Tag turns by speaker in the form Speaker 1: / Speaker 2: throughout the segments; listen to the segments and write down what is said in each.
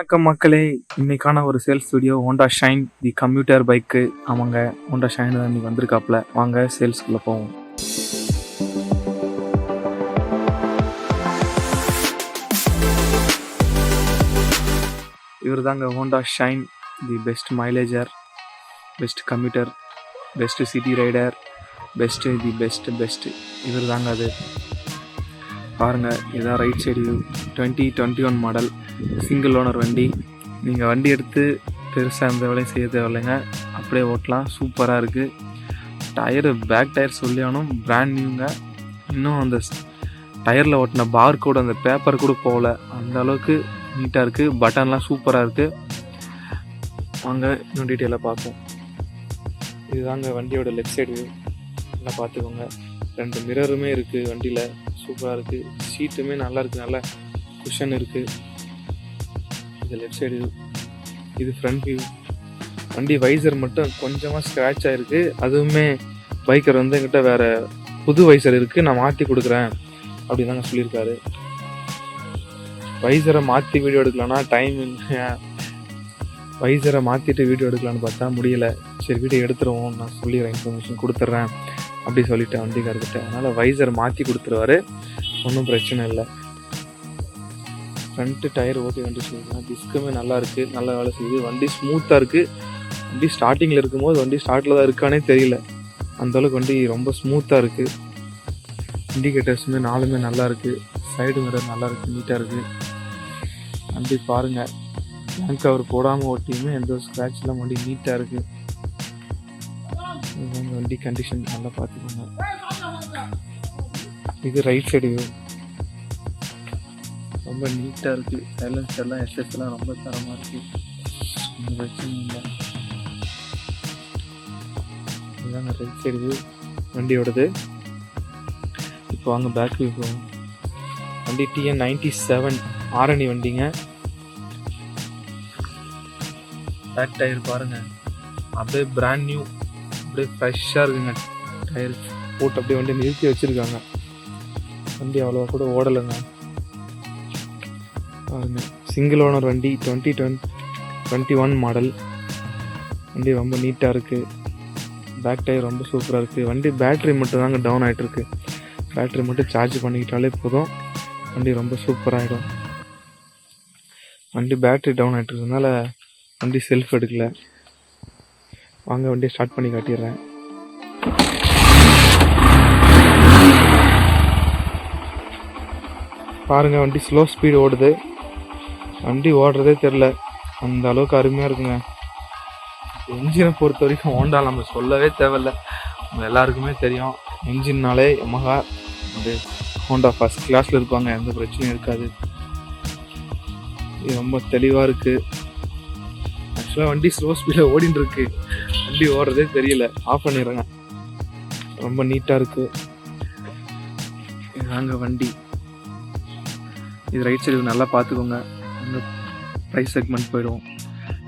Speaker 1: வணக்கம் மக்களே இன்னைக்கான ஒரு sales video Honda Shine the computer bike ஆமாங்க ஹோண்டா ஷைன் தான் இன்னைக்கு வந்திருக்காப்ல வாங்க சேல்ஸ்குள்ளே போவோம். இவர் தாங்க Honda Shine the best mileager best commuter best city rider best the best best இவர் தாங்க அது. பாருங்கள் இதான் right side twenty twenty one model single owner வண்டி. நீங்கள் வண்டி எடுத்து பெருசாக எந்த வேலையும் செய்ய தேவையில்லைங்க. அப்படியே ஓட்டலாம். சூப்பராக இருக்குது டயரு பேக் டயர் சொல்லியானும் பிராண்ட் நியூங்க இன்னும் அந்த டயரில் ஓட்டின பார் கூட அந்த பேப்பர் கூட போகல. அந்த அளவுக்கு நீட்டாக இருக்குது பட்டன்லாம் சூப்பராக இருக்குது வாங்க இன்னும் டீட்டெயிலாக பார்ப்போம். இதுதாங்க வண்டியோட லெஃப்ட் சைடு நல்லா பார்த்துக்கோங்க. ரெண்டு மிரருமே இருக்குது வண்டியில். சூப்பராக இருக்குது சீட்டுமே நல்லா இருக்குது நல்லா குஷன் இருக்குது இது லெஃப்ட் சைடு இது. ஃப்ரண்ட் வியூ வண்டி வைசர் மட்டும் கொஞ்சமாக ஸ்க்ராட்ச் ஆகிருக்கு அதுவுமே பைக்கர் வந்து என்கிட்ட வேறு புது வைசர் இருக்குது நான் மாற்றி கொடுக்குறேன் அப்படின்னு தாங்க சொல்லியிருக்காரு. வைசரை மாற்றி வீடியோ எடுக்கலாம்னா டைம் வைசரை மாற்றிட்டு வீடியோ எடுக்கலான்னு பார்த்தா முடியல. சரி வீடியோ எடுத்துருவோம் நான் சொல்லிடுறேன். இன்ஃபர்மேஷன் கொடுத்துட்றேன். அப்படி சொல்லிட்டேன் வண்டிக்காரர்கிட்ட அதனால் வைசர் மாற்றி கொடுத்துருவாரு. ஒன்றும் பிரச்சனை இல்லை. ஃப்ரண்ட்டு டயர் ஓகே கண்டிஷன் டிஸ்க்குமே நல்லா இருக்குது நல்லா வேலை செய்யுது. வண்டி ஸ்மூத்தாக இருக்குது வண்டி ஸ்டார்டிங்கில் இருக்கும்போது வண்டி ஸ்டார்ட்டில் தான் இருக்கானே தெரியல. அந்த அளவுக்கு வண்டி ரொம்ப ஸ்மூத்தாக இருக்குது இண்டிகேட்டர்ஸுமே நாலுமே நல்லா இருக்குது சைடு மிரர் நல்லா இருக்குது நீட்டாக இருக்குது வண்டி பாருங்கள் பேங்க் கவர் போடாமல் ஓட்டியுமே எந்த ஒரு ஸ்க்ராட்ச்லாம் வண்டி நீட்டாக இருக்குது இதுதான் வண்டி கண்டிஷன் நல்லா பார்த்துக்கோங்க. இது ரைட் சைடு வியூ ரொம்ப நீட்டாக இருக்குது சைலன்ஸ் எல்லாம் எஸ்எஸ்லாம் ரொம்ப தரமாக இருக்குது பிரச்சனை இல்லை. இதுதாங்க ரைட் சைடு வியூ வண்டியோடது. இப்போ வாங்க பேக் வியூ போவோம் வண்டி டிஎன் நைன்டி செவன் ஆரணி வண்டிங்க. பேக் டயர் பாருங்கள் அப்படியே பிராண்ட் நியூ அப்படியே ஃப்ரெஷ்ஷாக இருக்குங்க. டயர் போட்டு அப்படியே வண்டி நிறுத்தி வச்சுருக்காங்க. வண்டி அவ்வளோவா கூட ஓடலைங்க. பாருங்க சிங்கிள் ஓனர் வண்டி twenty twenty twenty one model வண்டி ரொம்ப நீட்டாக இருக்குது பேக் டயர் ரொம்ப சூப்பராக இருக்குது வண்டி பேட்ரி மட்டும் தாங்க டவுன் ஆகிட்டுருக்கு பேட்ரி மட்டும் சார்ஜ் பண்ணிக்கிட்டாலே போதும். வண்டி ரொம்ப சூப்பராகிடும் வண்டி பேட்ரி டவுன் ஆகிட்டு இருக்கிறதுனால வண்டி செல்ஃப் எடுக்கலை வாங்க வண்டியை ஸ்டார்ட் பண்ணி காட்டிடுறேன். பாருங்க வண்டி ஸ்லோ ஸ்பீடு ஓடுது. வண்டி ஓடுறதே தெரில அந்த அளவுக்கு அருமையாக இருக்குங்க. என்ஜினை பொறுத்த வரைக்கும் ஹோண்டா நம்ம சொல்லவே தேவையில்ல. நம்ம எல்லாருக்குமே தெரியும். என்ஜின்னாலே எமகா அது ஹோண்டா ஃபஸ்ட் கிளாஸில் இருப்பாங்க. எந்த பிரச்சனையும் இருக்காது. இது ரொம்ப தெளிவாக இருக்குது ஆக்சுவலாக வண்டி ஸ்லோ ஸ்பீடில் ஓடிட்டு இருக்கு வண்டி ஓடுறதே தெரியல. ஆஃப் பண்ணிடுறேங்க. ரொம்ப நீட்டாக இருக்குது நாங்கள் வண்டி. இது ரைட் சைடு நல்லா பார்த்துக்கோங்க ப்ரைஸ் செக்மெண்ட் போயிடுவோம்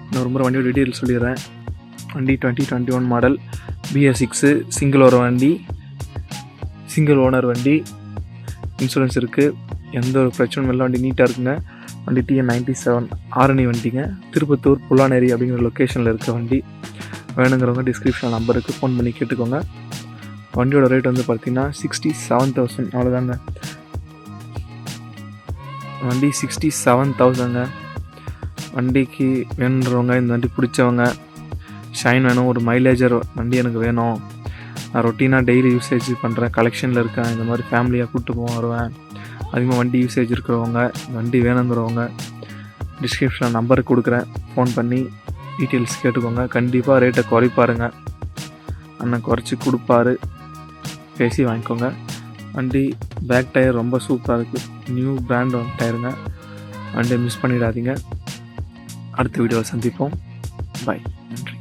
Speaker 1: இன்னொரு முறை வண்டியோட டீட்டெயில் சொல்லிடுறேன். வண்டி twenty twenty one model BS six single ஓர வண்டி. சிங்கிள் ஓனர் வண்டி. இன்சூரன்ஸ் இருக்குது எந்த ஒரு பிரச்சனையும் இல்லை. வண்டி நீட்டாக இருக்குங்க. வண்டி டிஎன் நைன்டி செவன் ஆரணி வண்டிங்க. திருப்பத்தூர் புல்லானேரி அப்படிங்கிற லொக்கேஷனில் இருக்க வண்டி. வேணுங்கிறவங்க டிஸ்கிரிப்ஷன் நம்பருக்கு ஃபோன் பண்ணி கேட்டுக்கோங்க. வண்டியோட ரேட் வந்து பார்த்திங்கன்னா சிக்ஸ்டி செவன் தௌசண்ட் அவ்வளோதாங்க வண்டி சிக்ஸ்டி செவன் தௌசண்ட்ங்க வண்டிக்கு வேணுன்றவங்க இந்த வண்டி பிடிச்சவங்க ஷைன் வேணும் ஒரு மைலேஜர் வண்டி எனக்கு வேணும். நான் ரொட்டீனாக டெய்லி யூசேஜ் பண்ணுறேன் கலெக்ஷனில் இருக்கேன். இந்த மாதிரி ஃபேமிலியாக கூப்பிட்டு போக வருவேன். அதிகமாக வண்டி யூசேஜ் இருக்கிறவங்க வண்டி வேணுங்கிறவங்க டிஸ்கிரிப்ஷனில் நம்பருக்கு கொடுக்குறேன். ஃபோன் பண்ணி டீட்டெயில்ஸ் கேட்டுக்கோங்க. கண்டிப்பாக ரேட்டை குறைப்பாருங்க. அண்ணன் குறைச்சி கொடுப்பாரு. பேசி வாங்கிக்கோங்க. வண்டி பேக் டயர் ரொம்ப சூப்பராக இருக்குது நியூ பிராண்ட் டயருங்க வண்டியை மிஸ் பண்ணிடாதீங்க. அடுத்த வீடியோவில் சந்திப்போம். பாய் நன்றி